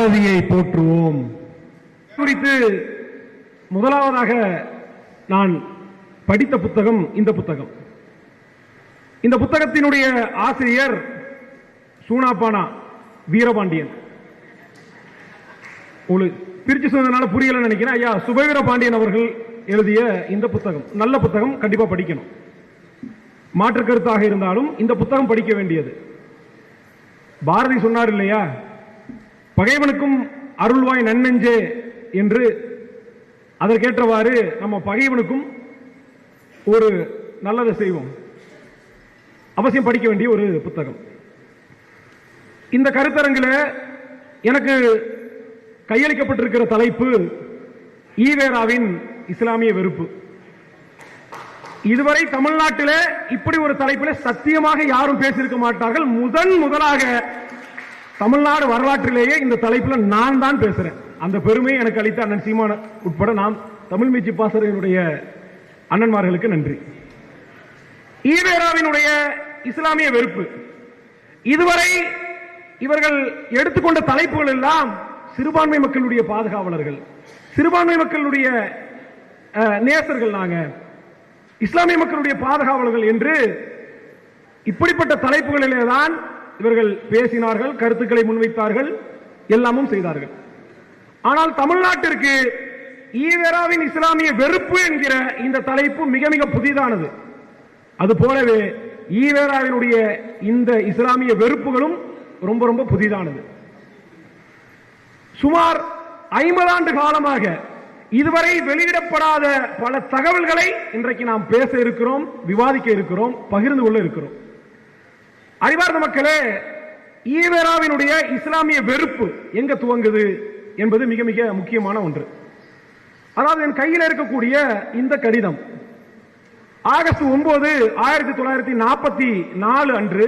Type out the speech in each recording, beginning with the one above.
பாரதியை போற்றுவோம். குறித்து முதலாவதாக நான் படித்த புத்தகம் இந்த புத்தகம். இந்த புத்தகத்தினுடைய ஆசிரியர் சூனாபானா வீரபாண்டியன். பிரிச்சு சொன்னதுனால புரியல நினைக்கிறேன். ஐயா சுபவீர பாண்டியன் அவர்கள் எழுதிய இந்த புத்தகம். நல்ல புத்தகம் கண்டிப்பா படிக்கணும். மாற்று கருத்தாக இருந்தாலும் இந்த புத்தகம் படிக்க வேண்டியது. பாரதி சொன்னார் இல்லையா? பகைவனுக்கும் அருள்வாய் நன்னெஞ்சே என்று அதற்கேற்றவாறு நம்ம பகைவனுக்கும் ஒரு நல்லதை செய்வோம். அவசியம் படிக்க வேண்டிய ஒரு புத்தகம். இந்த கருத்தரங்கில் எனக்கு கையளிக்கப்பட்டிருக்கிற தலைப்பு ஈவேராவின் இஸ்லாமிய வெறுப்பு. இதுவரை தமிழ்நாட்டில் இப்படி ஒரு தலைப்பில் சத்தியமாக யாரும் பேசியிருக்க மாட்டார்கள். முதன் முதலாக தமிழ்நாடு வரலாற்றிலேயே இந்த தலைப்பில் நான் தான் பேசுறேன். அந்த பெருமை எனக்கு அளித்த அண்ணன் சீமான உட்பட நாம் தமிழ் மீச்சு பாசறையினுடைய அண்ணன்மார்களுக்கு நன்றி. ஈவேராவினுடைய இஸ்லாமிய வெறுப்பு. இதுவரை இவர்கள் எடுத்துக்கொண்ட தலைப்புகள் எல்லாம் சிறுபான்மை மக்களுடைய பாதுகாவலர்கள் சிறுபான்மை மக்களுடைய அஹ், நேசர்கள் நாங்க இஸ்லாமிய மக்களுடைய பாதுகாவலர்கள் என்று இப்படிப்பட்ட தலைப்புகளிலே தான் இவர்கள் பேசினார்கள் கருத்துக்களை முன்வைத்தார்கள் எல்லாமும் செய்தார்கள். ஆனால் தமிழ்நாட்டிற்கு ஈவேராவின் இஸ்லாமிய வெறுப்பு என்கிற இந்த தலைப்பு மிக மிக புதிதானது. அது போலவே ஈவேராவினுடைய இந்த இஸ்லாமிய வெறுப்புகளும் ரொம்ப ரொம்ப புதிதானது. சுமார் ஐம்பது ஆண்டு காலமாக இதுவரை வெளியிடப்படாத பல தகவல்களை இன்றைக்கு நாம் பேச இருக்கிறோம் விவாதிக்க இருக்கிறோம் பகிர்ந்து கொள்ள இருக்கிறோம். அறிவார்ந்த மக்களே ஈவேராவினுடைய இஸ்லாமிய வெறுப்பு எங்க துவங்குது என்பது மிக மிக முக்கியமான ஒன்று. அதாவது என் கையில் இருக்கக்கூடிய இந்த கடிதம் ஆகஸ்ட் ஒன்பது ஆயிரத்தி தொள்ளாயிரத்தி நாற்பத்தி நாலு அன்று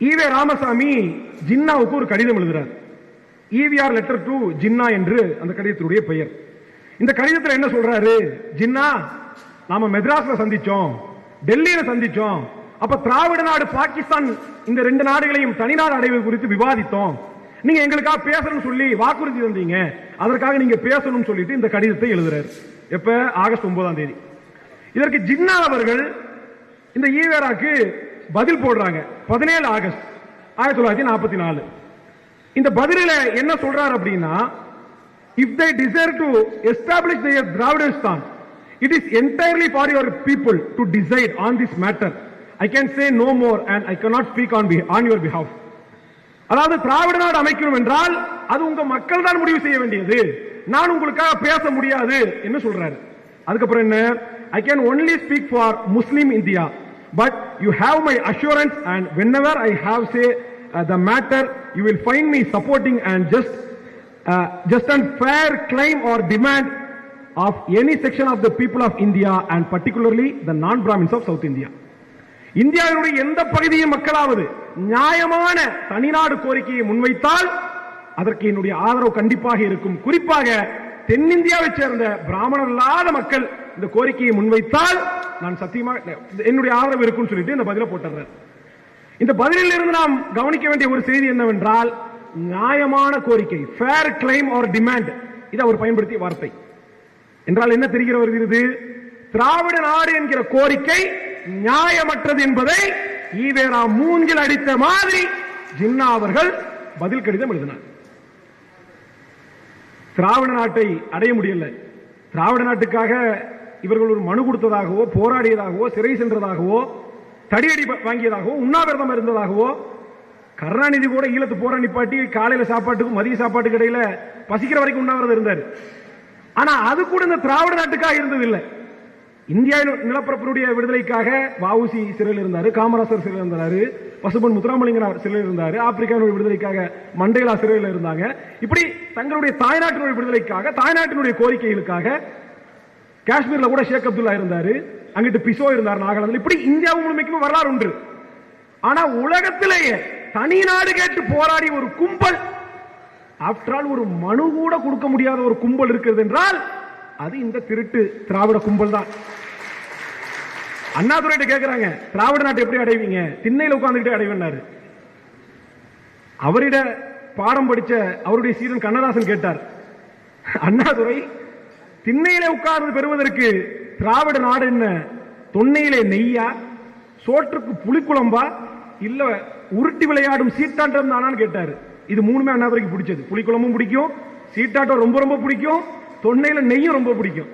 ஈவே ராமசாமி ஜின்னாவுக்கு ஒரு கடிதம் எழுதுறார். ஈவிஆர் லெட்டர் டு ஜின்னா என்று அந்த கடிதத்தினுடைய பெயர். இந்த கடிதத்தில் என்ன சொல்றாரு? ஜின்னா நாம மெட்ராஸ்ல சந்திச்சோம் டெல்லியில சந்திச்சோம் அப்ப திராவிட நாடு பாகிஸ்தான் இந்த ரெண்டு நாடுகளையும் தனிநாடு அடைவது குறித்து விவாதித்தோம். நீங்க எங்களுக்காக பேசணும்னு சொல்லி வாக்குறுதி தந்தீங்க. அதற்காக நீங்க பேசணும்னு சொல்லிட்டு இந்த கடிதத்தை எழுதுறாரு. எப்ப? ஆகஸ்ட் ஒன்பதாம் தேதி. இதற்கு ஜின்னா அவர்கள் இந்த ஈவேராக்கு பதில் போடுறாங்க. பதினேழு ஆகஸ்ட் ஆயிரத்தி தொள்ளாயிரத்தி நாற்பத்தி நாலு. இந்த பதிலில் என்ன சொல்றார் அப்படின்னா if they desire to establish Dravidasthan it is entirely for your people to decide on this matter I can say no more and I I speak on B on on your அதாவது திராவிட நாடு அமைக்கணும் என்றால் அது உங்க மக்கள் தான் முடிவு செய்ய வேண்டியது. நான் உங்களுக்காக பேச முடியாது என்று சொல்றாரு. அதுக்கப்புறம் என்ன? I can only speak for Muslim India but you have my assurance and whenever I have say the matter you will find me supporting and just just and fair claim or demand of any section of the people of India and particularly the non Brahmins of south India இந்தியாவினுடைய எந்த பகுதியின் மக்களாவது நியாயமான தனிநாடு கோரிக்கையை முன்வைத்தால் அதற்கு என்னுடைய ஆதரவு கண்டிப்பாக இருக்கும். குறிப்பாக தென்னிந்தியாவை சேர்ந்த பிராமணர் இல்லாத மக்கள் இந்த கோரிக்கையை முன்வைத்தால் நான் சத்தியமா என்னுடைய ஆதரவு இருக்கும்னு சொல்லிட்டு இந்த பதில போட்டுறேன் இந்த பதிலில் இருந்து நாம் கவனிக்க வேண்டிய ஒரு செய்தி என்னவென்றால் நியாயமான கோரிக்கை ஃபேர் கிளைம் ஆர் டிமாண்ட் இது அவர் பயன்படுத்திய வார்த்தை. என்றால் என்ன தெரிகிற வருகிறது திராவிட நாடு என்கிற கோரிக்கை நியாயமற்றது என்பதை ஈவேரா மூங்கில் அடித்த மாதிரி ஜின்னா அவர்கள் பதில் கடிதம் எழுதினார். திராவிட நாட்டை அடைய முடியல. திராவிட நாட்டுக்காக இவர்கள் ஒரு மனு கொடுத்ததாகவோ போராடியதாகவோ சிறை சென்றதாகவோ தடியடி வாங்கியதாகவோ உண்ணாவிரதம் இருந்ததாகவோ கருணாநிதி கூட ஈழத்து போற நிப்பாட்டி காலையில சாப்பாட்டுக்கும் மதிய சாப்பாட்டுக்கு இடையில பசிக்கிற வரைக்கும் உண்ணாவிரதம் இருந்தார். ஆனா அது கூட இந்த திராவிட நாட்டுக்காக இருந்ததில்லை. இந்தியா நிலப்பரப்பினுடைய விடுதலைக்காக வஉசி சிறையில் இருந்தார் காமராசர் சிறையில் இருந்தார் பசுபன் முத்துராமலிங்கனார் சிறையில் இருந்தார் ஆப்பிரிக்காவுடைய விடுதலைக்காக மண்டேலா சிறையில் இருந்தாங்க. இப்படி தங்களுடைய தாய்நாட்டினுடைய விடுதலைக்காக தாய்நாட்டினுடைய கோரிக்கைகளுக்காக காஷ்மீர்ல கூட ஷேக் அப்துல்லா இருந்தார் அங்கிட்டு பிசோ இருந்தார் நாகாலாந்து இப்படி இந்தியாவும் முழுமைக்குமே வரலாறு உண்டு. ஆனா உலகத்திலேயே தனி நாடு கேட்டு போராடி ஒரு கும்பல் ஆஃப்டர் ஆல் ஒரு மனு கூட கொடுக்க முடியாத ஒரு கும்பல் இருக்கிறது என்றால் அது இந்த திருட்டு திராவிட கும்பல் தான். அண்ணாதுரைட்ட கேட்கிறாங்க திராவிட நாட்டை எப்படி அடைவீங்க? திண்ணையில உட்கார்ந்துகிட்டே அடைவேன்னாரு. அவரிட பாடம் படிச்ச அவருடைய சீரன் கண்ணதாசன் கேட்டார் அண்ணாதுரை திண்ணையிலே உட்கார்ந்து பெறுவதற்கு திராவிட நாடு என்ன? தொன்னையிலே நெய்யா? சோற்றுக்கு புளிக்குழம்பா? இல்ல உருட்டி விளையாடும் சீட்டாட்டம் தானான்னு கேட்டாரு. இது மூணுமே அண்ணாதுரைக்கு பிடிச்சது. புளிக்குழம்பும் பிடிக்கும் சீட்டாட்டம் ரொம்ப ரொம்ப பிடிக்கும் தொன்னையில நெய்யும் ரொம்ப பிடிக்கும்.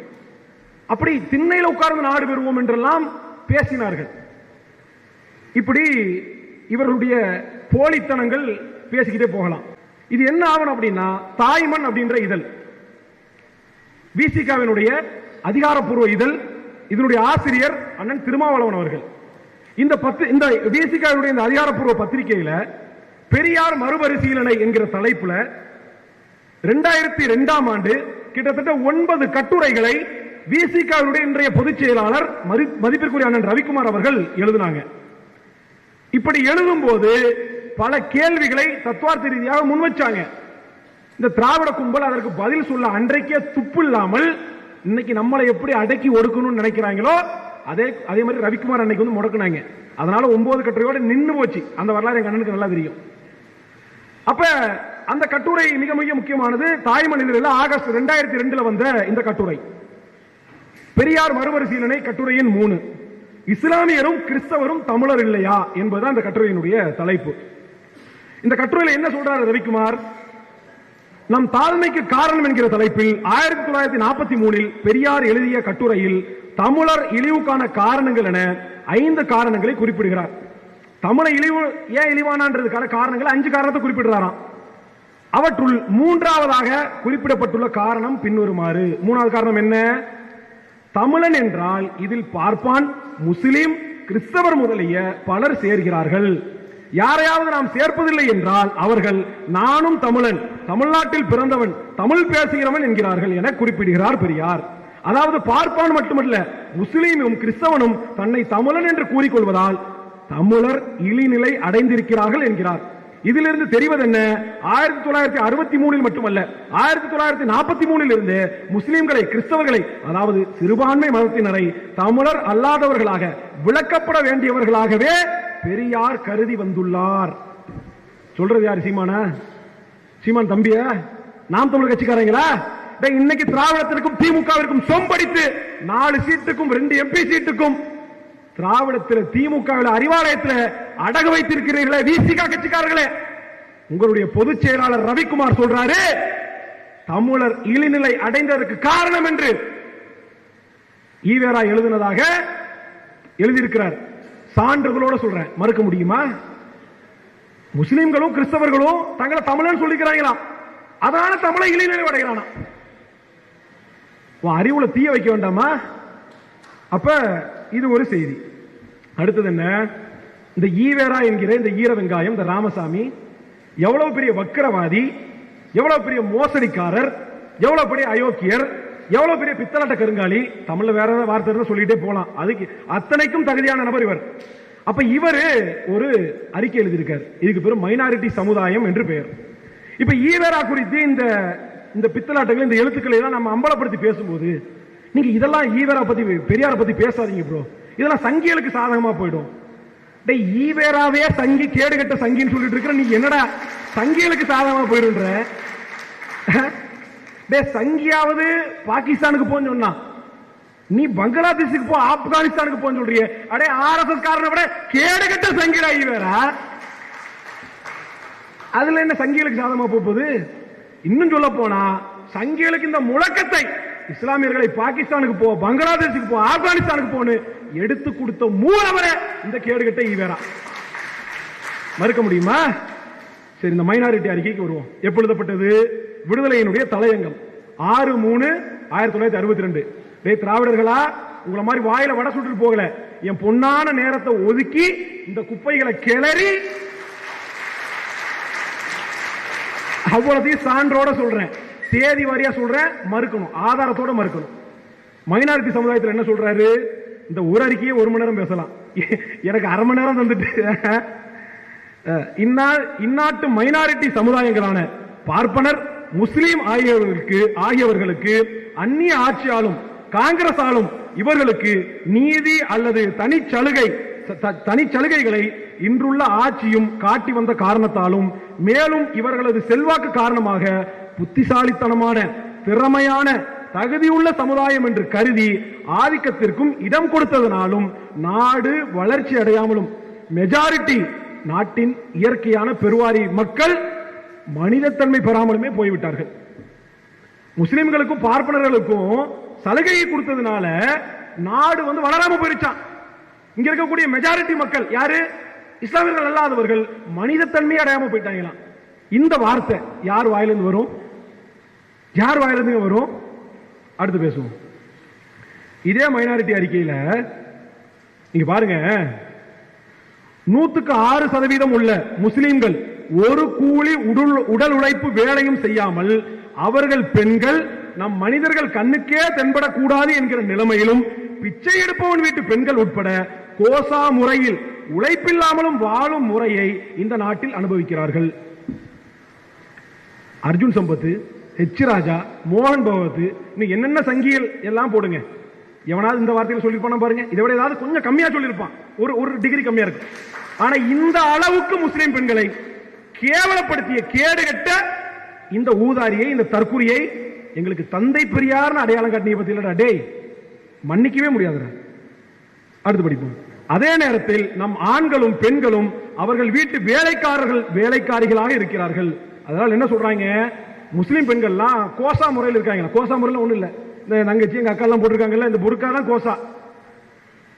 அப்படி திண்ணையில உட்கார்ந்து நாடு பெறுவோம் என்றெல்லாம் பேசினார்கள். இப்படி இவர்களுடைய போலித்தனங்கள் பேசிக்கிட்டே போகலாம். இது என்ன ஆகணும் அப்படின்னா தாய்மண் அப்படின்ற இதழ். விசிகாவினுடைய அதிகாரப்பூர்வ இதழ் இதனுடைய ஆசிரியர் அண்ணன் திருமாவளவன் அவர்கள். இந்த பத்து இந்த விசிகாவினுடைய இந்த அதிகாரப்பூர்வ பத்திரிகையில பெரியார் மறுபரிசீலனை என்கிற தலைப்புல ரெண்டாயிரத்தி ரெண்டாம் ஆண்டு கிட்டத்தட்ட ஒன்பது கட்டுரைகளை விசிகாவுடைய இன்றைய பொதுச் செயலாளர் மதி- மதிப்பிற்குரிய அண்ணன் ரவிக்குமார் அவர்கள் எழுதினாங்க. இப்படி எழுதும் போது பல கேள்விகளை தத்துவார்த்த ரீதியாக முன்வச்சாங்க இந்த திராவிட கும்பல் அதற்கு பதில் சொல்ல அன்றைக்கே துப்பு இல்லாமல் இன்னைக்கு நம்மளை எப்படி அடக்கி ஒடுக்கணும்னு நினைக்கிறாங்களோ அதே அதே மாதிரி ரவிக்குமார் அன்னைக்கு வந்து முடக்குனாங்க. அதனால ஒன்பது கட்டுரையோட நின்னு போச்சு. அந்த வரலாறு எங்க அண்ணனுக்கு நல்லா தெரியும். அப்ப அந்த கட்டுரை மிக மிக முக்கியமானது. தாய்மொழியில் ஆகஸ்ட் ரெண்டாயிரத்தி ரெண்டுல வந்த இந்த கட்டுரை. பெரியார் மறுபரிசீலனை கட்டுரையின் மூணு. இஸ்லாமியரும் கிறிஸ்தவரும் தமிழர் இல்லையா என்பது அந்த கட்டுரையினுடைய தலைப்பு. இந்த கட்டுரையில் என்ன சொல்றாரு ரவிக்குமார்? நம் தாழ்மைக்கு காரணம் என்கிற தலைப்பில் ஆயிரத்தி தொள்ளாயிரத்தி நாற்பத்தி மூணில் பெரியார் எழுதிய கட்டுரையில் தமிழர் இழிவுக்கான காரணங்கள் என ஐந்து காரணங்களை குறிப்பிடுகிறார். தமிழை இழிவு ஏன் இழிவானான்றதுக்கான காரணங்கள் அஞ்சு காரணத்தை குறிப்பிடுறாராம். அவற்றுள் மூன்றாவதாக குறிப்பிடப்பட்டுள்ள காரணம் பின்வருமாறு. மூணாவது காரணம் என்ன? தமிழன் என்றால் இதில் பார்ப்பான் முஸ்லிம் கிறிஸ்தவர் முதலிய பலர் சேர்கிறார்கள். யாரையாவது நாம் சேர்ப்பதில்லை என்றால் அவர்கள் நானும் தமிழன் தமிழ்நாட்டில் பிறந்தவன் தமிழ் பேசுகிறவன் என்கிறார்கள் என குறிப்பிடுகிறார் பெரியார். அதாவது பார்ப்பான் மட்டுமல்ல முஸ்லீமும் கிறிஸ்தவனும் தன்னை தமிழன் என்று கூறிக்கொள்வதால் தமிழர் இழிநிலை அடைந்திருக்கிறார்கள் என்கிறார். இதிலிருந்து தெரிவது என்ன ஆயிரத்தி தொள்ளாயிரத்தி அறுபத்தி மூணில் மட்டுமல்ல ஆயிரத்தி தொள்ளாயிரத்தி நாற்பத்தி மூணில் இருந்து முஸ்லிம்களை கிறிஸ்தவர்களை அதாவது சிறுபான்மை மதத்தினரை தமிழர் அல்லாதவர்களாக விளக்கப்பட வேண்டியவர்களாகவே பெரியார் கருதி வந்துள்ளார். சொல்றது யார் சீமானா? சீமான் தம்பிய? நாம் தமிழ் கட்சிக்காரங்களா? இன்னைக்கு திராவிடத்திற்கும் திமுகவிற்கும் சொம்படித்து நாலு சீட்டுக்கும் ரெண்டு எம்பி சீட்டுக்கும் திராவிடத்தில் திமுக அறிவாலயத்தில் அடகு வைத்திருக்கிறீர்களே விசிகா கட்சிக்காரர்களே. உங்களுடைய பொதுச் செயலாளர் ரவிக்குமார் சொல்றாரு தமிழர் இழிநிலை அடைந்ததற்கு காரணம் என்று. ஈவேரா எழுதினதாக எழுதியிருக்கிறார். சான்றுகளோட சொல்றேன் மறுக்க முடியுமா? முஸ்லிம்களும் கிறிஸ்தவர்களும் தங்களை தமிழன் சொல்லிக்கிறாங்களாம் அதனால தமிழை இழிநிலை அடைகிறானா? அறிவுல தீய வைக்க வேண்டாமா? அப்ப இது ஒரு செய்தி. அடுத்தது என்ன? இந்த ஈவேரா என்கிற இந்த ஈர வெங்காயம் இந்த ராமசாமி எவ்வளவு பெரிய வக்கரவாதி எவ்வளவு பெரிய மோசடிக்காரர் எவ்வளவு பெரிய அயோக்கியர் எவ்வளவு பெரிய பித்தலாட்ட கருங்காலி தமிழ்ல வேற ஏதாவது வார்த்தை சொல்லிட்டே போலாம். அதுக்கு அத்தனைக்கும் தகுதியான நபர் இவர். அப்ப இவரு ஒரு அறிக்கை எழுதியிருக்கார். இதுக்கு பெரும் மைனாரிட்டி சமுதாயம் என்று பெயர். இப்ப ஈவேரா குறித்து இந்த இந்த பித்தலாட்டங்கள் இந்த எழுத்துக்களை எல்லாம் நம்ம அம்பலப்படுத்தி பேசும்போது நீங்க இதெல்லாம் ஈவேரா பத்தி பெரியார பத்தி பேசாதீங்க ப்ரோ இதெல்லாம் சங்கிகளுக்கு சாதகமா போயிடும். டே ஈவேராவே சங்கி கேடு கட்ட சங்கின்னு சொல்லிட்டு இருக்கிற நீ என்னடா சங்கிகளுக்கு சாதகமா போயிடுன்ற? டே சங்கியாவது பாகிஸ்தானுக்கு போன்னு சொன்னான் நீ பங்களாதேஷுக்கு போ ஆப்கானிஸ்தானுக்கு போன்னு சொல்றிய. அடே ஆர்எஸ்எஸ் காரனை விட கேடு கட்ட சங்கிடா ஈவேரா? அதுல என்ன சங்கிகளுக்கு சாதகமா போகுது? இன்னும் சொல்ல போனா சங்கிகளுக்கு இந்த முழக்கத்தை இஸ்லாமியர்களை பாகிஸ்தானுக்கு போ பங்களாதேஷுக்கு போ ஆப்கானிஸ்தானுக்கு போன்னு எடுத்து கொடுத்த மூலவரை இந்த கேடுகட்ட ஈவேரா மறுக்க முடியுமா? சரி இந்த மைனாரிட்டி அறிக்கைக்கு வருவோம். எப்பொழுதப்பட்டது? விடுதலையினுடைய தலையங்கம். ஆறு மூணு ஆயிரத்தி தொள்ளாயிரத்தி அறுபத்தி ரெண்டு டேய் திராவிடர்களா உங்களை மாதிரி வாயில வடை சுட்டு போகல. என் பொன்னான நேரத்தை ஒதுக்கி இந்த குப்பைகளை கிளறி அவ்வளோதையும் சான்றோட சொல்றேன். தேதி வாரியா சொல்றேன் மறுக்கணும். ஆதாரத்தோட மறுக்கணும். மைனாரிட்டி சமுதாயத்தில் என்ன சொல்றாரு? இந்த ஒரு அறிக்கையை ஒரு மணி நேரம் பேசலாம். எனக்கு அரை மணி நேரம் தந்துட்டு. இந்நாட்டு மைனாரிட்டி சமுதாயங்களான பார்ப்பனர் முஸ்லீம் ஆகியவர்களுக்கு ஆகியவர்களுக்கு அந்நிய ஆட்சியாலும் காங்கிரஸ் ஆளும் இவர்களுக்கு நீதி அல்லது தனிச்சலுகை தனிச்சலுகைகளை இன்றுள்ள ஆட்சியும் காட்டி வந்த காரணத்தாலும் மேலும் இவர்களது செல்வாக்கு காரணமாக புத்திசாலித்தனமான திறமையான தகுதியுள்ள சமுதாயம் என்று கருதி ஆதிக்கத்திற்கும் இடம் கொடுத்ததனாலும் நாடு வளர்ச்சி அடையாமலும் மெஜாரிட்டி நாட்டின் இயற்கையான பெருவாரி மக்கள் மனிதத்தன்மை பெறாமலுமே போய்விட்டார்கள். முஸ்லிம்களுக்கும் பார்ப்பனர்களுக்கும் சலுகையை கொடுத்ததுனால நாடு வந்து வளராம போயிருச்சான் இங்க இருக்கக்கூடிய மெஜாரிட்டி மக்கள் யாரு? இஸ்லாமியர்கள் அல்லாதவர்கள் மனிதத்தன்மை அடையாம போயிட்டாங்களாம். இந்த வார்த்தை யார் வாயிலிருந்து வரும்? யார் வாயிலிருந்து வரும்? அடுத்து பேசுவோம். இதே மைனாரிட்டி அறிக்கையில் நீங்க பாருங்க. நூத்துக்கு ஆறு சதவீதம் உள்ள முஸ்லிம்கள் ஒரு கூலி உடல் உடல் உழைப்பு வேலையும் செய்யாமல் அவர்கள் பெண்கள் நம் மனிதர்கள் கண்ணுக்கே தென்படக்கூடாது என்கிற நிலைமையிலும் பிச்சை எடுப்பவன் வீட்டு பெண்கள் உட்பட கோசா முறையில் உழைப்பில்லாமலும் வாழும் முறையை இந்த நாட்டில் அனுபவிக்கிறார்கள். அர்ஜுன் சம்பத்து ஹெச் ராஜா மோகன் பகவத் இன்னும் என்னென்ன சங்கியல் எல்லாம் போடுங்க. எவனாவது இந்த வார்த்தையில சொல்லிருப்பான பாருங்க. இதை விட ஏதாவது கொஞ்சம் கம்மியா சொல்லியிருப்பான். ஒரு ஒரு டிகிரி கம்மியா இருக்கும் ஆனா இந்த அளவுக்கு முஸ்லிம் பெண்களை கேவலப்படுத்திய கேடுகட்ட இந்த ஊதாரியை இந்த தற்குறியை எங்களுக்கு தந்தை பெரியார்னு அடையாளம் காட்டினிய பத்தியிலடா டேய் மன்னிக்கவே முடியாதுடா. அடுத்து படிப்போம். அதே நேரத்தில் நம் ஆண்களும் பெண்களும் அவர்கள் வீட்டு வேலைக்காரர்கள் வேலைக்காரிகளாக இருக்கிறார்கள். அதனால என்ன சொல்றாங்க? முஸ்லீம் பெண்கள்லாம் கோசா முறையில் இருக்காங்க. கோசா முறையில் ஒண்ணும் இல்லை. இந்த தங்கச்சி எங்க அக்கா எல்லாம் போட்டிருக்காங்கல்ல இந்த புருக்கா தான் கோசா.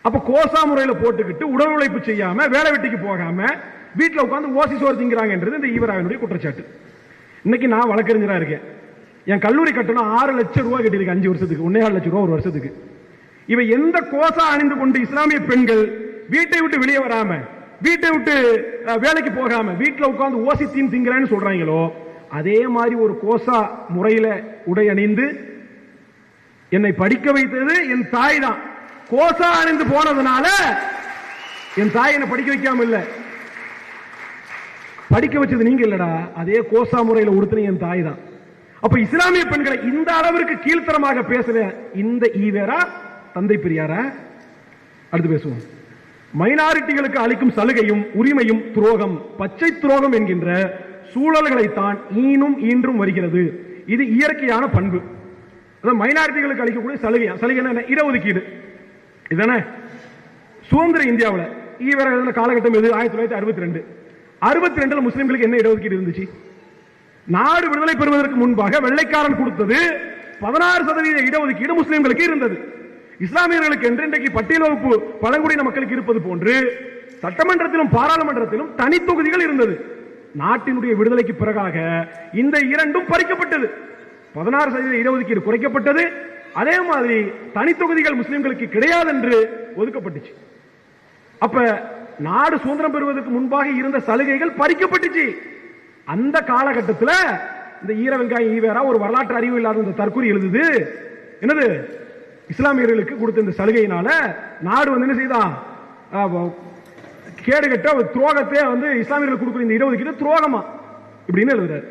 அப்ப கோசா முறையில் போட்டுக்கிட்டு உடல் உழைப்பு செய்யாம வேலை வெட்டிக்கு போகாம வீட்டில் உட்காந்து ஓசி சோறு திங்கிறாங்கன்றது இந்த ஈவராவினுடைய குற்றச்சாட்டு. இன்னைக்கு நான் வழக்கறிஞரா இருக்கேன். என் கல்லூரி கட்டணம் ஆறு லட்சம் ரூபாய் கட்டியிருக்கேன் அஞ்சு வருஷத்துக்கு ஒன்னே லட்சம் ரூபாய் ஒரு வருஷத்துக்கு. இவ எந்த கோசா அணிந்து கொண்டு இஸ்லாமிய பெண்கள் வீட்டை விட்டு வெளியே வராம வீட்டை விட்டு வேலைக்கு போகாம வீட்டில் உட்காந்து ஓசி தீன் திங்கிறேன்னு சொல்றாங்களோ அதே மாதிரி ஒரு கோசா முறையில உடை அணிந்து என்னை படிக்க வைத்தது என் தாய் தான். கோசா அணிந்து போனதுனால என் தாய் என்னை படிக்க வைக்காம இல்ல. படிக்க வச்சது நீங்க இல்லடா. அதே கோசா முறையில உடுத்தின என் தாய் தான். அப்ப இஸ்லாமிய பெண்களை இந்த அளவிற்கு கீழ்த்தரமாக பேசுற இந்த ஈவேரா தந்தை பெரியாரா? அடுத்து பேசுவோம். மைனாரிட்டிகளுக்கு அளிக்கும் சலுகையும் உரிமையும் துரோகம் பச்சை துரோகம் என்கின்ற சூழல்களைத்தான் ஈனும் ஈன்றும் வருகிறது. இது இயற்கையான பண்பு. அதான் மைனாரிட்டிகளுக்கு அளிக்கக்கூடிய சலுகை. சலுகை என்ன? இடஒதுக்கீடு. இதுதானே? சுதந்திர இந்தியாவில் ஈவர காலகட்டம் எது? ஆயிரத்தி தொள்ளாயிரத்தி அறுபத்தி ரெண்டு. அறுபத்தி ரெண்டுல முஸ்லிம்களுக்கு என்ன இடஒதுக்கீடு இருந்துச்சு? நாடு விடுதலை பெறுவதற்கு முன்பாக வெள்ளைக்காரன் கொடுத்தது பதினாறு சதவீத இடஒதுக்கீடு முஸ்லிம்களுக்கு இருந்தது. இஸ்லாமியர்களுக்கு என்று இன்றைக்கு பட்டியல் வகுப்பு பழங்குடியின மக்களுக்கு இருப்பது போன்று சட்டமன்றத்திலும் பாராளுமன்றத்திலும் தனி தொகுதிகள் இருந்தது. நாட்டினுடைய விடுதலைக்கு பிறகாக இந்த இரண்டும் பறிக்கப்பட்டது. பதினாறு சதவீத இடஒதுக்கீடு குறைக்கப்பட்டது. அதே மாதிரி தனி தொகுதிகள் முஸ்லிம்களுக்கு கிடையாது என்று ஒதுக்கப்பட்டுச்சு. அப்ப நாடு சுதந்திரம் பெறுவதற்கு முன்பாக இருந்த சலுகைகள் பறிக்கப்பட்டுச்சு. அந்த காலகட்டத்தில் இந்த ஈர வெங்காயம் ஈவேரா ஒரு வரலாற்று அறிவு இல்லாத இந்த தற்கொலை எழுதுது. என்னது? இஸ்லாமியர்களுக்கு கொடுத்த இந்த சலுகையினால நாடு வந்து என்ன செய்தான் ஆஹ், கேடுகட்ட ஒரு துரோகத்தை வந்து இஸ்லாமியர்கள் கொடுக்குற இந்த இடஒதுக்கீடு துரோகமா? இப்படின்னு எழுதுறாரு.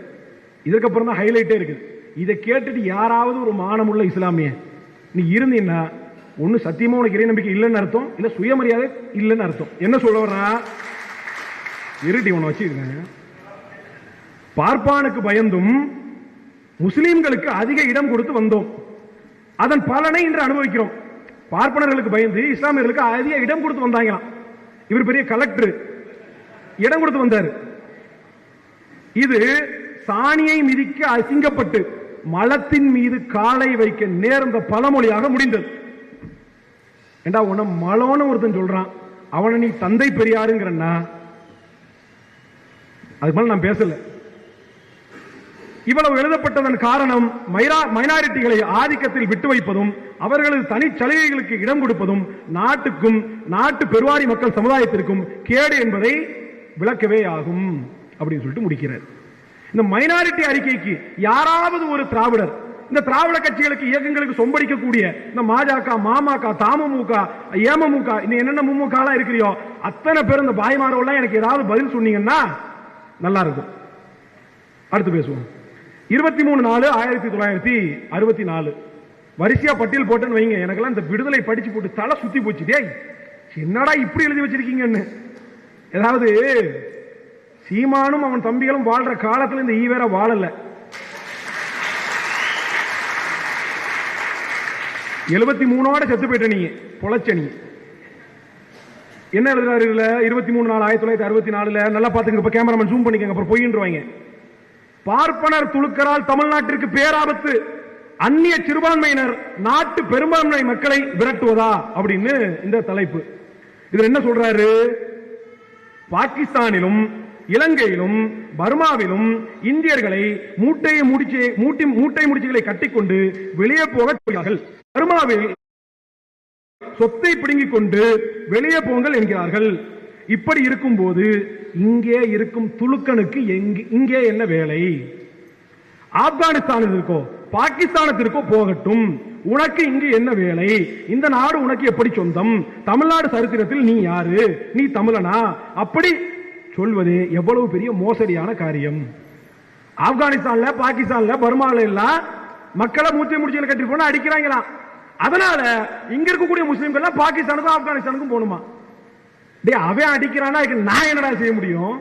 இதுக்கப்புறம் தான் ஹைலைட்டே இருக்குது. இதை கேட்டுட்டு யாராவது ஒரு மானமுள்ள இஸ்லாமிய நீ இருந்தீன்னா ஒண்ணு சத்தியமா உனக்கு இறை நம்பிக்கை இல்லைன்னு அர்த்தம் இல்ல சுயமரியாதை இல்லைன்னு அர்த்தம். என்ன சொல்ல வர்றா? இருட்டி உன வச்சிருக்காங்க பார்ப்பானுக்கு பயந்தும் முஸ்லீம்களுக்கு அதிக இடம் கொடுத்து வந்தோம். அதன் பலனை இன்று அனுபவிக்கிறோம். பார்ப்பனர்களுக்கு பயந்து இஸ்லாமியர்களுக்கு அதிக இடம் கொடுத்து வந்தாங்களாம். இவர் பெரிய கலெக்டர் இடம் கொடுத்து வந்தார். இது சாணியை மிதிக்க அசிங்கப்பட்டு மலத்தின் மீது காலை வைக்க நேர்ந்த பழமொழியாக முடிந்தது. ஏண்டா உன்னை மலோன்னு ஒருத்தன் சொல்றான். அவனை நீ தந்தை பெரியாருங்கிறன்னா அதுக்கு மேல நான் பேசல. இவ்வளவு எழுதப்பட்டதன் காரணம் மைனாரிட்டிகளை ஆதிக்கத்தில் விட்டு வைப்பதும் அவர்களது தனி சலுகைகளுக்கு இடம் கொடுப்பதும் நாட்டுக்கும் நாட்டு பெருவாரி மக்கள் சமுதாயத்திற்கும் கேடு என்பதை விளக்கவே ஆகும் அப்படின்னு சொல்லிட்டு முடிக்கிறார். இந்த மைனாரிட்டி அறிக்கைக்கு யாராவது ஒரு திராவிடர் இந்த திராவிட கட்சிகளுக்கு இயக்கங்களுக்கு சொம்படிக்கக்கூடிய இந்த மாஜக மாமாக்கா தாமமுக ஏமமுக இன்னும் என்னென்ன மும்முக இருக்கிறியோ அத்தனை பேர் இந்த பாய்மாரெல்லாம் எனக்கு ஏதாவது பதில் சொன்னீங்கன்னா நல்லா இருக்கும். அடுத்து பேசுவோம். இருபத்தி மூணு நாலு ஆயிரத்தி தொள்ளாயிரத்தி அறுபத்தி நாலு. வரிசையா பட்டியல் போட்டேன்னு வைங்க. எனக்கெல்லாம் இந்த விடுதலை படிச்சு போட்டு தலை சுத்தி போச்சு. டேய் என்னடா இப்படி எழுதி வச்சிருக்கீங்கன்னு? ஏதாவது சீமானும் அவன் தம்பிகளும் வாழ்ற காலத்துல இந்த ஈவேர வாழல. எழுபத்தி மூணோட செத்து போயிட்ட நீங்க பொழைச்ச நீங்க என்ன எழுதுறாரு இதுல? இருபத்தி மூணு நாலு ஆயிரத்தி தொள்ளாயிரத்தி அறுபத்தி நாலுல. நல்லா பாத்துங்க இப்ப கேமராமேன் ஜூம் பண்ணிக்கங்க அப்புறம் பொய்யின்றுவாங்க பார்ப்பனர் துளுக்கரால் தமிழ்நாட்டிற்கு பேராபத்து. அந்நிய சிறுபான்மையினர் நாட்டு பெரும்பான்மை மக்களை விரட்டுவதா? அப்படின்னு இந்த தலைப்பு. இதுல என்ன சொல்றாரு? பாகிஸ்தானிலும் இலங்கையிலும் பர்மாவிலும் இந்தியர்களை மூட்டையை முடிச்சு மூட்டி மூட்டை முடிச்சுகளை கட்டிக்கொண்டு வெளியே போக சொல்கிறார்கள். பர்மாவில் சொத்தை பிடுங்கிக் கொண்டு வெளியே போங்கள் என்கிறார்கள். இப்படி இருக்கும்போது இங்கே இருக்கும் துலுக்கனுக்கு இங்கே என்ன வேலை? ஆப்கானிஸ்தானத்திற்கோ பாகிஸ்தானத்திற்கோ போகட்டும். உனக்கு இங்கு என்ன வேலை? இந்த நாடு உனக்கு எப்படி சொந்தம்? தமிழ்நாடு சரித்திரத்தில் நீ யாரு? நீ தமிழனா? அப்படி சொல்வது எவ்வளவு பெரிய மோசடியான காரியம். ஆப்கானிஸ்தான்ல பாகிஸ்தான்ல பர்மால எல்லாம் மக்களை மூச்சை முடிச்சு கட்டி போனா அடிக்கிறாங்களாம் அதனால இங்க இருக்கக்கூடிய முஸ்லீம்கள் பாகிஸ்தானுக்கும் ஆப்கானிஸ்தானுக்கும் போகணுமா? அவன் அடிக்கிறானா நான் என்னடா செய்ய முடியும்?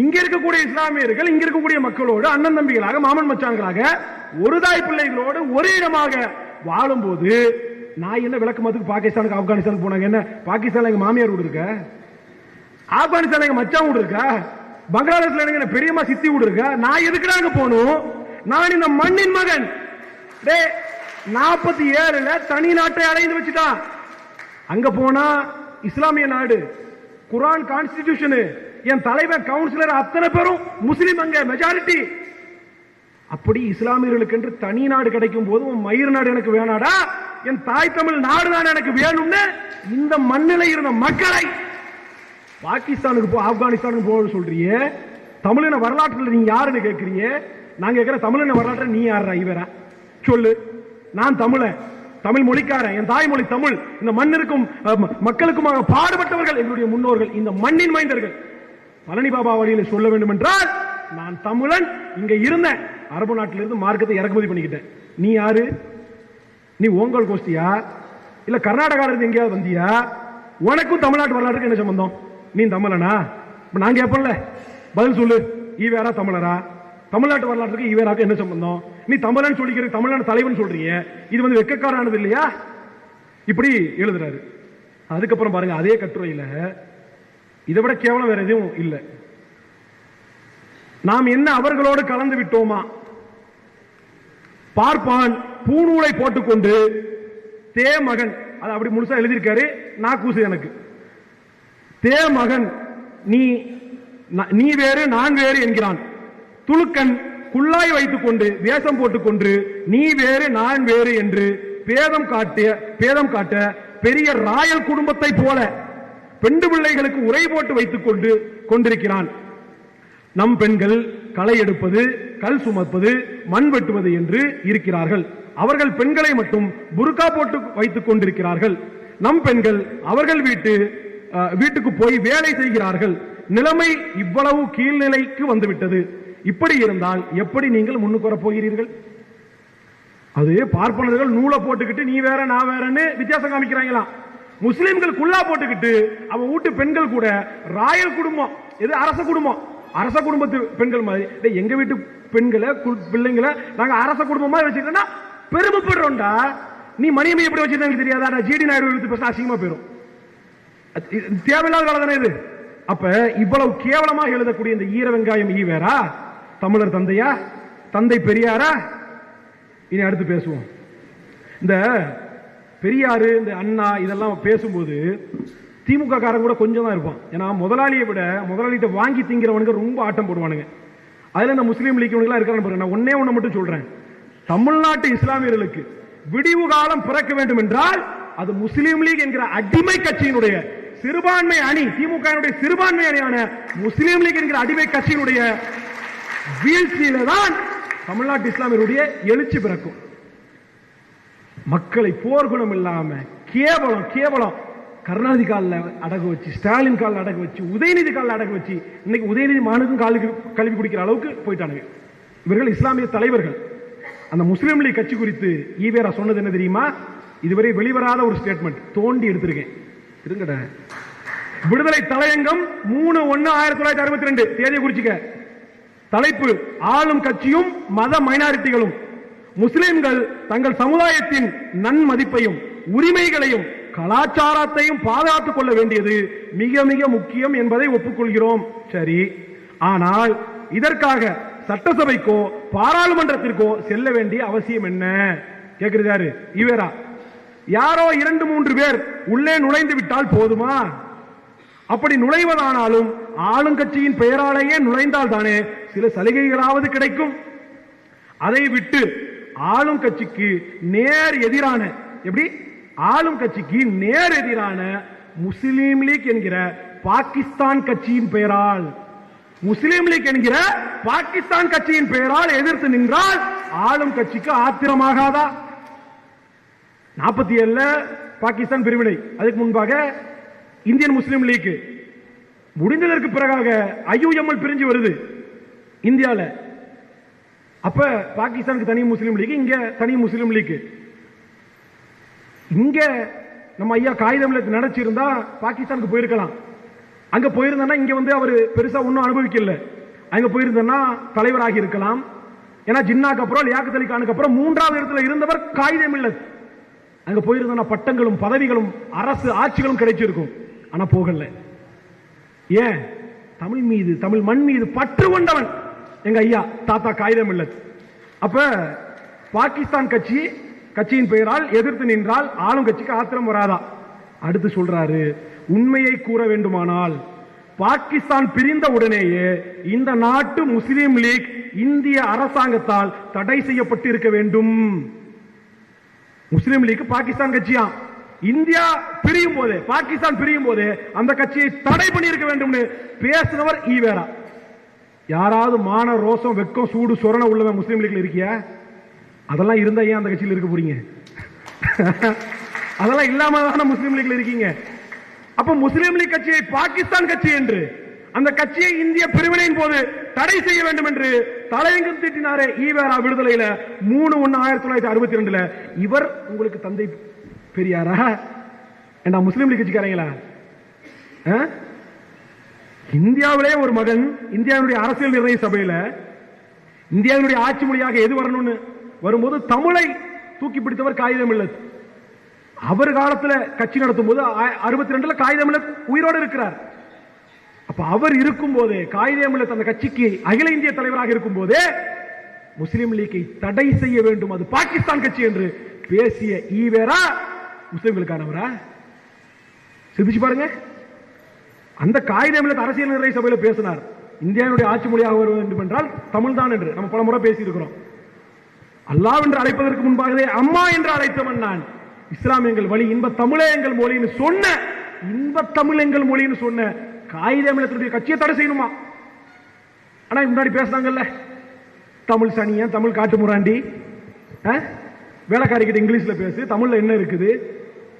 இங்க இருக்கக்கூடிய இஸ்லாமியர்கள் இங்க இருக்கக்கூடிய மக்களோடு அண்ணன் தம்பிகளாக மாமன் மச்சான்களாக ஒரு தாய் பிள்ளைகளோடு ஒரே இடமாக வாழும்போது நான் என்ன விளக்கமத்துக்கு பாகிஸ்தானுக்கு ஆப்கானிஸ்தானுக்கு போனாங்க என்ன? பாகிஸ்தான்ல எங்க மாமியார் வீடு இருக்க? ஆப்கானிஸ்தான்ல எங்க மச்சான் வீடு இருக்கா? பங்களாதேஷ்ல எனக்கு என்ன பெரியம்மா சித்தி வீடு இருக்கா? நான் எதுக்குறாங்க போகணும்? நான் இந்த மண்ணின் மகன். டே நாற்பத்தி ஏழுல தனி நாட்டை அடைந்து வச்சுட்டான். அங்க போனா இஸ்லாமிய நாடு குரான் கான்ஸ்டிடியூஷன் என் தலைவர் கவுன்சிலர் அத்தனை பேரும் முஸ்லீம் அங்க மெஜாரிட்டி அப்படி இஸ்லாமியர்களுக்கு என்று தனி நாடு கிடைக்கும் போது உன் மயிர் நாடு எனக்கு வேணாடா. என் தாய் தமிழ் நாடு தான் எனக்கு வேணும்னு இந்த மண்ணில இருந்த மக்களை பாகிஸ்தானுக்கு போ ஆப்கானிஸ்தானுக்கு போக சொல்றிய. தமிழின வரலாற்றில் நீ யாருன்னு கேட்கறீங்க நான் கேட்கிற தமிழின வரலாற்றில் நீ யாரா இவரா. சொல்லு. நான் தமிழன். தமிழ் மொழிக்காரன் என் தாய்மொழி தமிழ். இந்த மண்ணிற்கும் ம- மக்களுக்குமாக பாடுபட்டவர்கள் எங்களுடைய முன்னோர்கள் இந்த மண்ணின் மைந்தர்கள். பழனி பாபா வழியில் சொல்ல வேண்டும் என்றால் நான் தமிழன் இங்க இருந்தேன். அரபு நாட்டிலிருந்து மார்க்கத்தை இறக்குமதி பண்ணிக்கிட்டேன். நீ யாரு? நீ ஓங்கல் கோஷ்டியா? இல்ல கர்நாடகால இருந்து எங்கேயாவது வந்தியா? உனக்கும் தமிழ்நாட்டு வரலாற்றுக்கு என்ன சம்பந்தம்? நீ தமிழனா? இப்ப நான் கேட்பேன்ல பதில் சொல்லு. ஈவேரா தமிழரா? தமிழ்நாட்டு வரலாற்றுக்கு ஈவேராக்கு என்ன சம்பந்தம்? நீ தமிழன் சொல்லிக்கிற தமிழ்நாடு தலைவன் சொல்றீங்க. இது வந்து வெக்கக்காரானது இல்லையா? இப்படி எழுதுறாரு. அதுக்கப்புறம் பாருங்க அதே கட்டுரையில இதை விட கேவலம் வேற எதுவும் இல்லை. நாம் என்ன அவர்களோடு கலந்து விட்டோமா? பார்ப்பான் பூநூலை போட்டுக்கொண்டு தே மகன் அது அப்படி முழுசா எழுதியிருக்காரு நான் கூசு எனக்கு. தே மகன் நீ நீ வேறு நான் வேறு என்கிறான். துலுக்கன் குள்ளாய் வைத்துக் கொண்டு வேஷம் போட்டுக்கொண்டு நீ வேறு நான் வேறு என்று பேதம் காட்டிய பேதம் காட்ட பெரிய ராயல் குடும்பத்தை போல பெண்டு பிள்ளைகளுக்கு உரை போட்டு வைத்துக் கொண்டு கொண்டிருக்கிறான். நம் பெண்கள் களை எடுப்பது கல் சுமப்பது மண் வெட்டுவது என்று இருக்கிறார்கள். அவர்கள் பெண்களை மட்டும் புருக்கா போட்டு வைத்துக் கொண்டிருக்கிறார்கள். நம் பெண்கள் அவர்கள் வீட்டு அஹ், வீட்டுக்கு போய் வேலை செய்கிறார்கள். நிலைமை இவ்வளவு கீழ்நிலைக்கு வந்துவிட்டது. இப்படி இருந்தால் எப்படி நீங்கள் முன்னுக்கு வர போகிறீர்கள்? அது பார்ப்பனர்கள் நூலை போட்டுக்கிட்டு நீ வேற நான் வேறன்னு வித்தியாசம் காமிக்கிறாங்களாம். முஸ்லிம்கள் குல்லா போட்டுக்கிட்டு அவன் வீட்டு பெண்கள் கூட ராயல் குடும்பம். எது அரச குடும்பம்? அரச குடும்பத்து பெண்கள் மாதிரி. எங்க வீட்டு பெண்களை கு- பிள்ளைங்களை நாங்க அரச குடும்பமா வச்சுக்கிட்டோம்னா பெருமைப்படுறோம்டா. நீ மணியமை எப்படி வச்சிருந்தா தெரியாதா நான் ஜிடி நாயுடு எடுத்து பேச அசிங்கமா போயிடும் தேவையில்லாத வேலை தானே இது. அப்ப இவ்வளவு கேவலமாக எழுதக்கூடிய இந்த ஈர வெங்காயம் ஈவேரா தமிழர் தந்தையா? தந்தை பெரியாரா? இனி அடுத்து பேசுவோம். இந்த பெரியாரு இந்த அண்ணா இதெல்லாம் பேசும்போது திமுக காரன் கூட கொஞ்சம் தான் இருப்பான். ஏன்னா முதலாளியை விட முதலாளிகிட்ட வாங்கி திங்கிறவனுக்கு ரொம்ப ஆட்டம் போடுவானுங்க. அதுல இந்த முஸ்லீம் லீக் இவனுங்களாம் இருக்கிறான்னு பாருங்க. நான் ஒன்னே ஒண்ணு மட்டும் சொல்றேன். தமிழ்நாட்டு இஸ்லாமியர்களுக்கு விடிவு காலம் பிறக்க வேண்டும் என்றால் அது முஸ்லீம் லீக் என்கிற அடிமை கட்சியினுடைய சிறுபான்மை அணி திமுக சிறுபான்மை அணியான முஸ்லீம் லீக் என்கிற அடிமை கட்சியினுடைய வீழ்ச்சியில தான் தமிழ்நாட்டு இஸ்லாமியருடைய எழுச்சி பிறக்கும். மக்களை போர்க்குணம் இல்லாம கேவலம் கேவலம். கருணாநிதி காலில் அடகு வச்சு ஸ்டாலின் காலில் அடகு வச்சு உதயநிதி காலில் அடகு வச்சு இன்னைக்கு உதயநிதி மானுக்கும் காலுக்கு கல்வி குடிக்கிற அளவுக்கு போயிட்டானுங்க. இவர்கள் இஸ்லாமிய தலைவர்கள். அந்த முஸ்லீம் லீக் கட்சி குறித்து ஈவேரா சொன்னது என்ன தெரியுமா? இதுவரை வெளிவராத ஒரு ஸ்டேட்மெண்ட் தோண்டி எடுத்திருக்கேன். இருங்கட. விடுதலை தலையங்கம் மூணு ஒன்னு ஆயிரத்தி தொள்ளாயிரத்தி அறுபத்தி ரெண்டு. தேதியை குறிச்சிக்க. தலைப்பு ஆளும் கட்சியும் மத மைனாரிட்டிகளும். முஸ்லிம்கள் தங்கள் சமுதாயத்தின் நன்மதிப்பையும் உரிமைகளையும் கலாச்சாரத்தையும் பாதுகாத்துக் கொள்ள வேண்டியது மிக மிக முக்கியம் என்பதை ஒப்புக்கொள்கிறோம். சரி ஆனால் இதற்காக சட்டசபைக்கோ பாராளுமன்றத்திற்கோ செல்ல வேண்டிய அவசியம் என்ன? கேக்குறது யாரு இவேரா? யாரோ இரண்டு மூன்று பேர் உள்ளே நுழைந்து விட்டால் போதுமா? அப்படி நுழைவதானாலும் ஆளுங்கட்சியின் பெயராலேயே நுழைந்தால் தானே சில சலுகைகளாவது கிடைக்கும். அதை விட்டு ஆளும் கட்சிக்கு நேர் எதிரான எப்படி? ஆளும் கட்சிக்கு நேர் எதிரான முஸ்லீம் லீக் என்கிற பாகிஸ்தான் கட்சியின் பெயரால் முஸ்லீம் லீக் என்கிற பாகிஸ்தான் கட்சியின் பெயரால் எதிர்த்து நின்றால் ஆளும் கட்சிக்கு ஆத்திரமாகாதா? நாற்பத்தி ஏழுல பாகிஸ்தான் பிரிவினை. அதுக்கு முன்பாக இந்தியன் முஸ்லீம் லீக் முடிந்ததற்கு பிறகாக ஐயுஎம்எல் பிரிஞ்சு வருது. இந்தியால. அப்ப பாகிஸ்தானுக்கு தனி முஸ்லீம் லீக் இங்க தனி முஸ்லீம் லீக் இங்க நம்ம ஐயா காகிதம் நினைச்சிருந்தா பாகிஸ்தானுக்கு போயிருக்கலாம். அங்க போயிருந்தா இங்க வந்து அவர் பெருசா ஒன்றும் அனுபவிக்கல. அங்க போயிருந்தா தலைவராகி இருக்கலாம். ஏன்னா ஜின்னாக்கு அப்புறம் லியாக்கத் அலி கானுக்கு அப்புறம் மூன்றாவது இடத்துல இருந்தவர் காகிதம் இல்லத் அங்க போயிருந்தா பட்டங்களும் பதவிகளும் அரசு ஆட்சிகளும் கிடைச்சிருக்கும். ஆனா போகல. ஏன்? தமிழ் மீது தமிழ் மண் மீது பற்று கொண்டவன் எங்க ஐயா தாத்தா காகிதம் இல்லை அப்ப பாகிஸ்தான் கட்சி கட்சியின் பெயரால் எதிர்த்து நின்றால் ஆளும் கட்சிக்கு ஆத்திரம் வராதா? அடுத்து சொல்றாரு உண்மையை கூற வேண்டுமானால் பாகிஸ்தான் பிரிந்த உடனேயே இந்த நாட்டு முஸ்லீம் லீக் இந்திய அரசாங்கத்தால் தடை செய்யப்பட்டு இருக்க வேண்டும். முஸ்லீம் லீக் பாகிஸ்தான் கட்சியான் இந்தியா பிரியும் போது பாகிஸ்தான் பிரியும் போது அந்த கட்சியை தடை பண்ணியிருக்க வேண்டும் பேசினவர் ஈவேரா யாராவது மான ரோசம் வெக்கம் சூடு சொரண உள்ளவன் முஸ்லீம் லீக்ல இருக்கியா? அதெல்லாம் இருந்தா ஏன் அந்த கட்சியில் இருக்க போறீங்க? அதெல்லாம் இல்லாம தானே முஸ்லீம் லீக்ல இருக்கீங்க. அப்ப முஸ்லீம் லீக் கட்சியை பாகிஸ்தான் கட்சி என்று அந்த கட்சியை இந்திய பிரிவினையின் போது தடை செய்ய வேண்டும் என்று தலையங்கம் திட்டினாரே ஈவேரா விடுதலையில மூணு ஒன்னு ஆயிரத்தி தொள்ளாயிரத்தி அறுபத்தி ரெண்டுல. இவர் உங்களுக்கு தந்தை பெரியாரா? ஏண்டா முஸ்லீம் லீக் கட்சிக்காரங்களா ஆ? இந்தியாவிலே ஒரு மகன் இந்தியாவினுடைய அரசியல் நிர்ணய சபையில இந்தியாவினுடைய ஆட்சி மொழியாக எது வரணும்னு வரும்போது தமிழை தூக்கி பிடித்தவர் காகிதம் இல்லத். அவர் காலத்துல கட்சி நடத்தும் போது அறுபத்தி ரெண்டுல காகிதம் உயிரோடு இருக்கிறார். அப்ப அவர் இருக்கும் போதே காகிதம் அந்த கட்சிக்கு அகில இந்திய தலைவராக இருக்கும் போதே முஸ்லிம் லீக்கை தடை செய்ய வேண்டும். அது பாகிஸ்தான் கட்சி என்று பேசிய ஈவேரா முஸ்லிம்களுக்கானவரா? சிந்திச்சு பாருங்க. அந்த காகிதம் அரசியல் நிர்ணய சபையில் பேசினார். இந்தியாவுடைய ஆட்சி மொழியாக வர வேண்டும் என்றால் தமிழ் தான் என்று. நம்ம பல முறை பேசியிருக்கிறோம். அல்லாஹ் என்று அழைப்பதற்கு முன்பாகவே அம்மா என்று அழைத்தவன் நான். இஸ்லாம் எங்கள் வழி இன்ப தமிழே எங்கள் மொழின்னு சொன்ன இன்ப தமிழ் எங்கள் மொழின்னு சொன்ன காகிதமிழத்தினுடைய கட்சியை தடை செய்யணுமா? ஆனா முன்னாடி பேசுனாங்கல்ல. தமிழ் சனியன் தமிழ் காட்டு முராண்டி வேலைக்காரிக்கிட்ட இங்கிலீஷ்ல பேசு தமிழ்ல என்ன இருக்குது?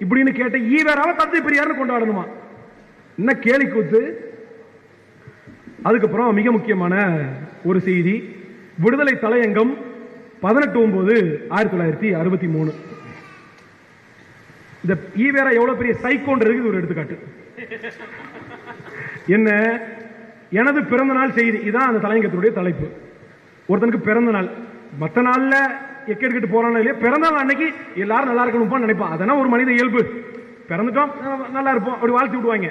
இப்படின்னு கேட்ட ஈவேராவை தந்தை பெரியார்னு கொண்டாடணுமா? என்ன கேலி கூத்து. அதுக்கப்புறம் மிக முக்கியமான ஒரு செய்தி. விடுதலை தலையங்கம் பதினெட்டு ஒன்பது ஆயிரத்தி தொள்ளாயிரத்தி அறுபத்தி மூணு. இந்த ஈவேரா எவ்வளவு பெரிய சைக்கோன்றது ஒரு எடுத்துக்காட்டு. என்ன? எனது பிறந்த நாள் செய்தி. இதான் அந்த தலையங்கத்தினுடைய தலைப்பு. ஒருத்தனுக்கு பிறந்த நாள் மற்ற நாள்ல எக்கெடுக்கிட்டு போறானோ இல்லையா பிறந்த நாள் அன்னைக்கு எல்லாரும் நல்லா இருக்கணும்னு நினைப்பான் அதெல்லாம் ஒரு மனித இயல்பு. பிறந்துட்டோம் நல்லா இருப்போம். அப்படி வாழ்த்தி விடுவாங்க.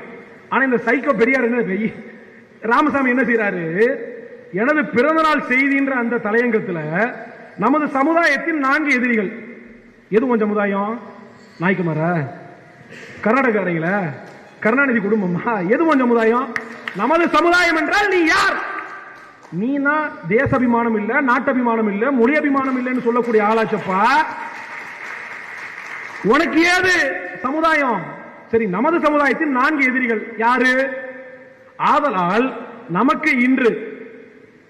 ஆனா இந்த சைக்கோ பெரியார் என்ன பெய் ராமசாமி என்ன செய்யறாரு எனது பிறந்தநாள் செய்தின்ற அந்த தலையங்கத்துல நமது சமுதாயத்தின் நான்கு எதிரிகள். எது கொஞ்சம் சமுதாயம்? நாய்க்குமார? கர்நாடக அறையில கருணாநிதி குடும்பமா? எது கொஞ்சம் சமுதாயம்? நமது சமுதாயம் என்றால் நீ யார்? நீனா தேசாபிமானம் இல்ல நாட்டபிமானம் இல்ல மொழி அபிமானம் இல்லைன்னு சொல்லக்கூடிய ஆளாச்சப்பா. உனக்கு ஏது? சமுதாயம். சரி நமது சமுதாயத்தின் நான்கு எதிரிகள் யாரு? ஆதலால் நமக்கு இன்று.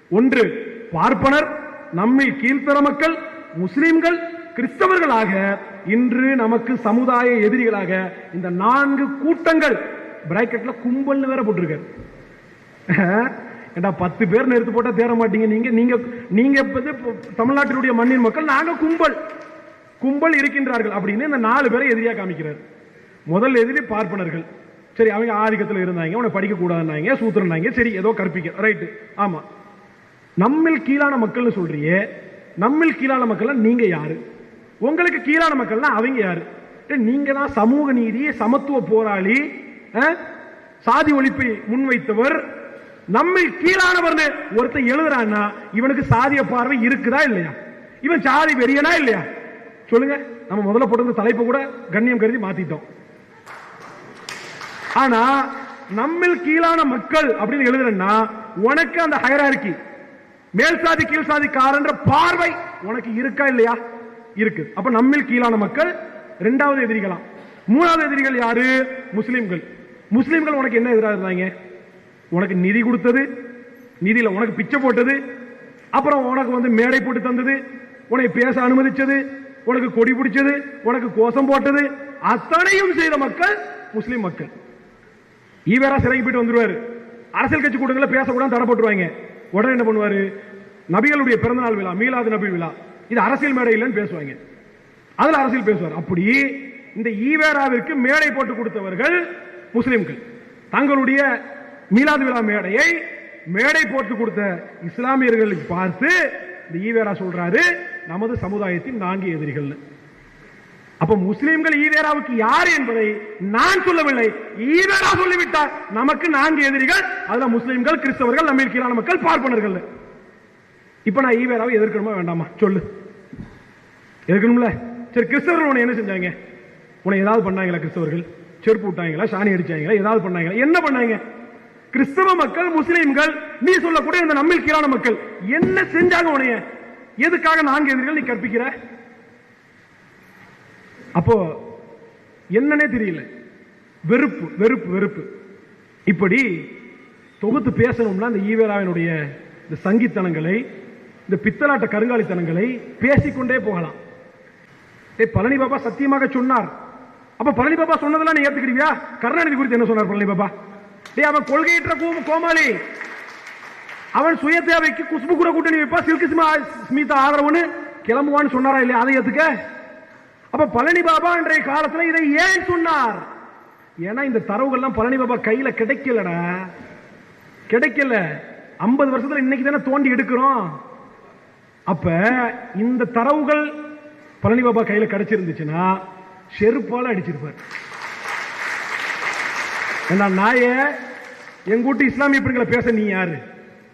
ஒன்று பார்ப்பனர் நம்மில் கீழ்த்தர மக்கள் முஸ்லிம்கள் கிறிஸ்தவர்களாக இன்று நமக்கு சமுதாய எதிரிகளாக இந்த நான்கு கூட்டங்கள் பிராக்கெட்ல கும்பல்னு வேற போட்டிருக்க. ஏண்டா பத்து பேர் நிறுத்து போட்டா தேர மாட்டீங்க? நீங்க நீங்க நீங்க வந்து தமிழ்நாட்டினுடைய மண்ணின் மக்கள் நாங்க கும்பல். கும்பல் இருக்கின்றார்கள் அப்படின்னு இந்த நாலு பேரை எதிரியா காமிக்கிறார். முதல் எதிரி பார்ப்பனர்கள். சரி அவங்க ஆதிக்கத்தில் இருந்தாங்க அவனை படிக்க கூடாதுன்னாங்க சூத்திரனாங்க சரி ஏதோ கற்பிக்க. ரைட்டு ஆமா. நம்மில் கீழான மக்கள்னு சொல்றியே நம்மில் கீழான மக்கள் நீங்க யாரு? உங்களுக்கு கீழான மக்கள்னா அவங்க யாரு? டேய், நீங்க தான் சமூக நீதி சமத்துவ போராளி அஹ், சாதி ஒழிப்பை முன்வைத்தவர் நம்மில் கீழானவர்னு ஒருத்தன் எழுதுறான்னா இவனுக்கு சாதிய பார்வை இருக்குதா இல்லையா? இவன் சாதி வெறியனா இல்லையா? சொல்லுங்க. நம்ம முதல்ல போட்டிருந்த தலைப்பு கூட கண்ணியம் கருதி மாத்திட்டோம். ஆனா நம்மில் கீழான மக்கள் அப்படின்னு எழுதுறேன்னா உனக்கு அந்த ஹயரார்கி மேல் சாதி கீழ் சாதிக்காரன்ற பார்வை உனக்கு இருக்கா இல்லையா? இருக்கு. அப்ப நம்மில் கீழான மக்கள் இரண்டாவது எதிரிகளாம். மூணாவது எதிரிகள் யாரு? முஸ்லிம்கள். முஸ்லிம்கள் உனக்கு என்ன எதிராக இருந்தாங்க? உனக்கு நிதி கொடுத்தது நிதியில் உனக்கு பிச்சை போட்டது அப்புறம் உனக்கு வந்து மேடை போட்டு தந்தது உனக்கு பேச அனுமதிச்சது உனக்கு கொடி பிடிச்சது உனக்கு கோஷம் போட்டது அத்தனையும் செய்த மக்கள் முஸ்லிம் மக்கள். ஈவேரா சிறைக்கு போயிட்டு வந்துருவாரு. அரசியல் கட்சி கூட்டங்களில் பேசக்கூடாது தடை போட்டுருவாங்க. உடனே என்ன பண்ணுவாரு? நபிகளுடைய பிறந்தநாள் விழா மீலாது நபி விழா இது அரசியல் மேடை இல்லைன்னு பேசுவாங்க. அதில் அரசியல் பேசுவார். அப்படி இந்த ஈவேராவிற்கு மேடை போட்டு கொடுத்தவர்கள் முஸ்லிம்கள். தங்களுடைய மீலாது விழா மேடையை மேடை போட்டு கொடுத்த இஸ்லாமியர்களுக்கு பார்த்து இந்த ஈவேரா சொல்றாரு நமது சமுதாயத்தின் நான்கு எதிரிகள். அப்ப முஸ்லிம்கள் ஈவேராவுக்கு யார் என்பதை நான் சொல்லவில்லை. ஈவேரா சொல்லிவிட்டார் நமக்கு நான்கு எதிரிகள் அதுல முஸ்லிம்கள் கிறிஸ்தவர்கள் நம்ம கீழான மக்கள் பார்ப்பனர்கள். இப்ப நான் ஈவேராவை எதிர்க்கணுமா வேண்டாமா? சொல்லு. எதிர்க்கணும்ல? சரி கிறிஸ்தவர்கள் உன்னை என்ன செஞ்சாங்க? உன்னை ஏதாவது பண்ணாங்களா கிறிஸ்தவர்கள்? செருப்பு விட்டாங்களா? சாணி அடிச்சாங்களா? ஏதாவது பண்ணாங்களா? என்ன பண்ணாங்க? கிறிஸ்தவ மக்கள் முஸ்லிம்கள் நீ சொல்லக்கூடிய இந்த நம்மில் கீழான மக்கள் என்ன செஞ்சாங்க உனைய எதுக்காக நான்கு எதிரிகள் நீ கற்பிக்கிற? அப்போ என்னன்னே தெரியல. வெறுப்பு வெறுப்பு வெறுப்பு. இப்படி தொகுத்து பேசணும்னா இந்த ஈவேராவினுடைய இந்த சங்கித்தனங்களை இந்த பித்தலாட்ட கருங்காலித்தனங்களை பேசிக்கொண்டே போகலாம். டேய் பழனி பாபா சத்தியமாக சொன்னார். அப்ப பழனி பாபா சொன்னதெல்லாம் நீ ஏத்துக்கிறியா கருணாநிதி குறித்து என்ன சொன்னார் பழனி பாபா? அவன் கொள்கையற்ற கோமாளி. அவன் சுய தேவைக்கு குஷ்பு கூட கூட்டணி வைப்பா சில்கு ஸ்மிதா ஆதரவுன்னு கிளம்புவான்னு சொன்னாரா இல்லையா? அதை ஏத்துக்க அப்ப பழனி பாபா இன்றைய காலத்துல இதை ஏன் சொன்னார்? ஏன்னா இந்த தரவுகள்லாம் பழனி பாபா கையில கிடைக்கலடா. கிடைக்கல. 50 வருஷத்துல இன்னைக்கு தானே தோண்டி எடுக்கிறோம். அப்ப இந்த தரவுகள் பழனி பாபா கையில கிடைச்சிருந்துச்சுன்னா செருப்பால அடிச்சிருப்பார். ஏன்னா நாய எங்கூட்டு இஸ்லாமிய பெண்களை பேச நீ யாரு?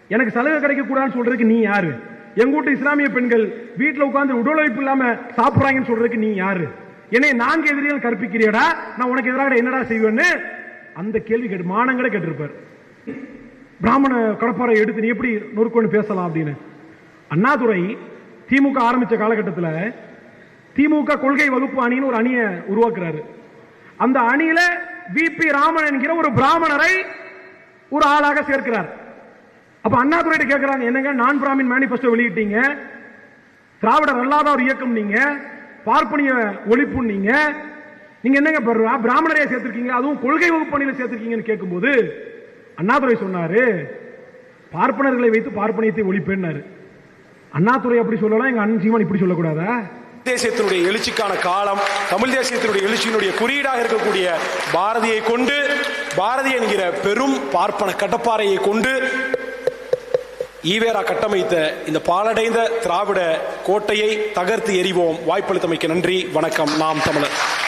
எனக்கு சலுகை கிடைக்க கூடாதுன்னு சொல்றதுக்கு நீ யாரு? எங்கூட்டு இஸ்லாமிய பெண்கள் வீட்டில் உட்கார்ந்து உடல் உழைப்பு இல்லாம சாப்பிடுறாங்கன்னு சொல்றதுக்கு நீ யாரு? என்னை நான்கு எதிரிகள் கற்பிக்கிறியடா? நான் உனக்கு எதிராக என்னடா செய்வேன்னு? அந்த கேள்வி கேட்டு மானங்களே கேட்டிருப்பார். பிராமண கடப்பாரை எடுத்து நீ எப்படி நொறுக்கொண்டு பேசலாம் அப்படின்னு? அண்ணாதுரை திமுக ஆரம்பிச்ச காலகட்டத்தில் திமுக கொள்கை வகுப்பு அணின்னு ஒரு அணியை உருவாக்குறாரு. அந்த அணியில விபி ராமன் என்கிற ஒரு பிராமணரை ஒரு ஆளாக சேர்க்கிறார். அப்ப அண்ணாதுரை கேட்கிறாங்க என்னங்க நான் பிராமின் மேனிபெஸ்டோ வெளியிட்டீங்க. திராவிடர் அல்லாத ஒரு இயக்கம் நீங்க. பார்ப்பனிய ஒழிப்பு நீங்க. நீங்க என்னங்க பண்றா- சேர்த்திருக்கீங்க. அதுவும் கொள்கை வகுப்பு அணியில சேர்த்திருக்கீங்கன்னு கேட்கும்போது அண்ணாதுரை சொன்னாரு பார்ப்பனர்களை வைத்து பார்ப்பனியத்தை ஒழிப்பேன்னாரு. அண்ணாதுரை அப்படி சொல்லலாம் எங்க அண்ணன் சீமான் இப்படி சொல்லக்கூடாதா? தேசியத்தினுடைய எழுச்சிக்கான காலம் தமிழ் தேசியத்தினுடைய எழுச்சியினுடைய குறியீடாக இருக்கக்கூடிய பாரதியை கொண்டு பாரதி என்கிற பெரும் பார்ப்பன கட்டப்பாறையை கொண்டு ஈவேரா கட்டமைத்த இந்த பாலடைந்த திராவிட கோட்டையை தகர்த்து எறிவோம். வாய்ப்பளித்தமைக்கு நன்றி. வணக்கம். நாம் தமிழர்.